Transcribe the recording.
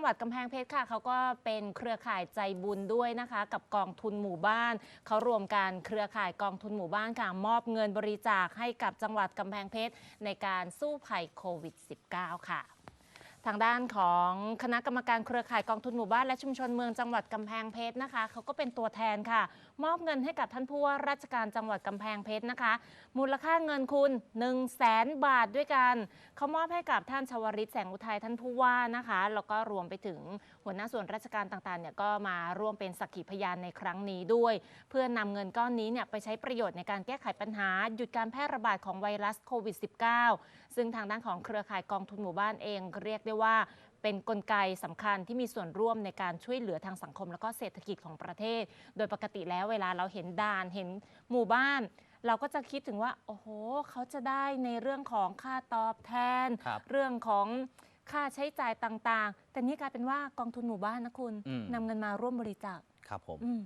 งหวัดกำแพงเพชรค่ะเขาก็เป็นเครือข่ายใจบุญด้วยนะคะ กับกองทุนหมู่บ้านเขารวมกันเครือข่ายกองทุนหมู่บ้านค่ะมอบเงินบริจาคให้กับจังหวัดกำแพงเพชรในการสู้ภัยโควิด -19 ค่ะ ทางด้านของคณะกรรมการเครือข่ายกองทุนหมู่บ้านและชุมชนเมืองจังหวัดกำแพงเพชรนะคะเขาก็เป็นตัวแทนค่ะ มอบเงินให้กับท่านผู้ว่าราชการจังหวัดกำแพงเพชรนะคะ มูลค่าเงินคุณ1 0 0 0 0แสนบาทด้วยกันเขามอบให้กับท่านชวริตแสงอุทัยท่านผู้ว่านะคะแล้วก็รวมไปถึงหัวหน้าส่วนราชการต่างๆเนี่ยก็มาร่วมเป็นสักขีพยานในครั้งนี้ด้วย เพื่อนำเงินก้อนนี้เนี่ยไปใช้ประโยชน์ในการแก้ไขปัญหา หยุดการแพร่ระบาดของไวรัสโควิด -19 ซึ่งทางด้านของเครือข่ายกองทุนหมู่บ้านเองเรียกได้ว่าเป็นนกลไกสำคัญที่มีส่วนร่วมในการช่วยเหลือทางสังคม และก็เศรษฐกิจของประเทศ โดยปกติแล้วเวลาเราเห็นด่านเห็นหมู่บ้าน เราก็จะคิดถึงว่า โอ้โห เขาจะได้ในเรื่องของค่าตอบแทนรเรื่องของค่าใช้จ่ายต่าง ๆ แต่นี่กลายเป็นว่ากองทุนหมู่บ้านนะคุณนำเงินมาร่วมบริจาคครับผมม